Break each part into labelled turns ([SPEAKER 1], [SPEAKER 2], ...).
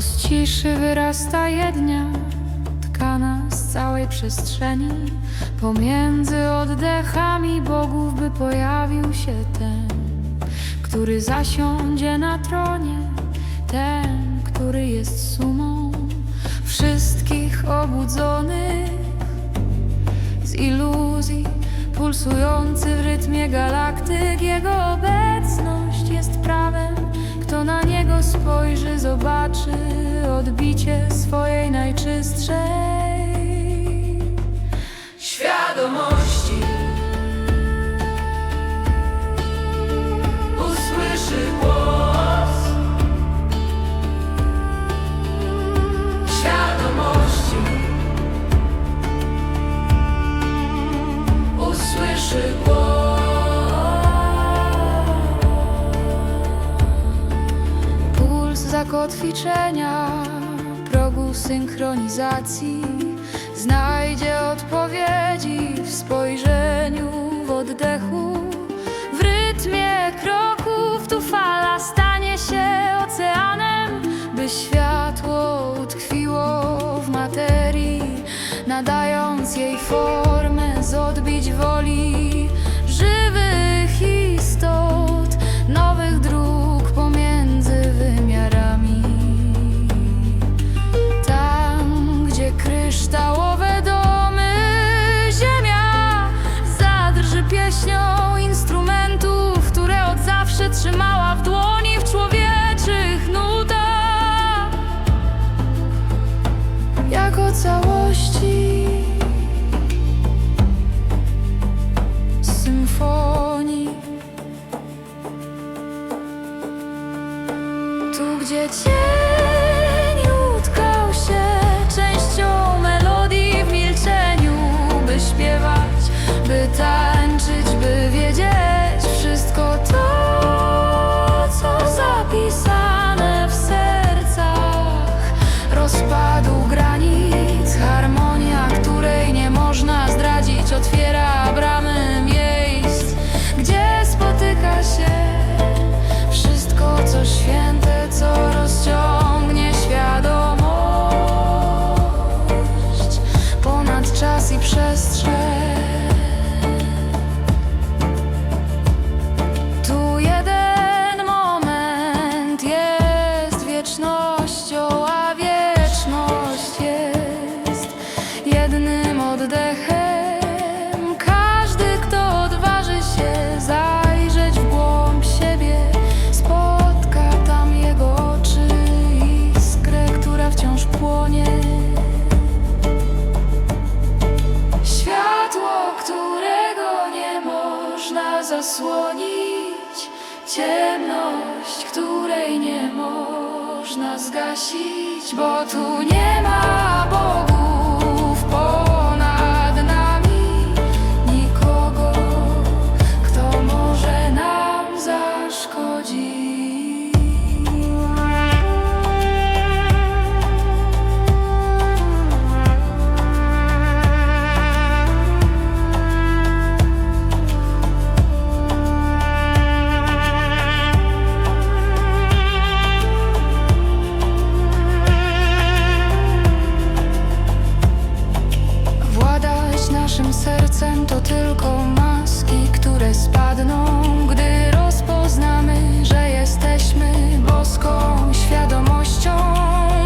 [SPEAKER 1] ciszy wyrasta jednia, tkana z całej przestrzeni. Pomiędzy oddechami bogów, by pojawił się ten, który zasiądzie na tronie, ten, który jest sumą wszystkich obudzonych z iluzji, pulsujący w rytmie galaktyk. Jego obecność swojej najczystszej świadomości. Usłyszy głos świadomości. usłyszy głos. Zakotwiczenia, synchronizacji znajdzie odpowiedzi w spojrzeniu, w oddechu, w rytmie kroków. Tu fala stanie się oceanem, by światło utkwiło w materii, nadając jej formę z odbić woli ciemność, której nie można zgasić, bo tu nie ma bogów to tylko maski, które spadną, gdy rozpoznamy, że jesteśmy boską świadomością.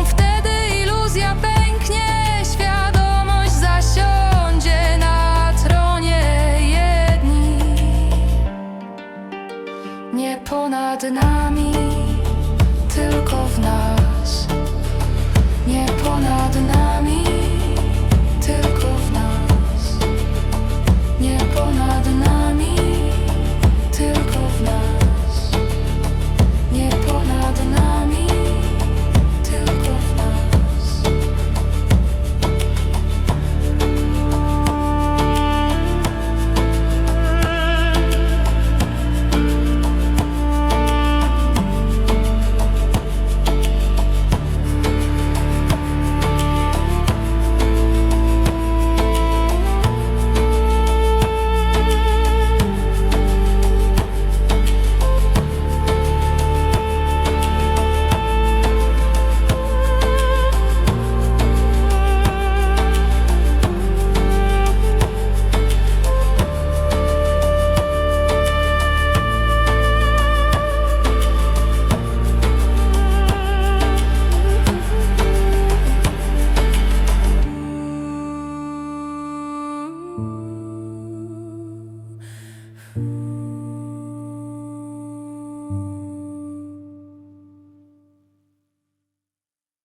[SPEAKER 1] Wtedy iluzja pęknie, świadomość zasiądzie na tronie jedni. Nie ponad nami, tylko w nas. Nie ponad nami.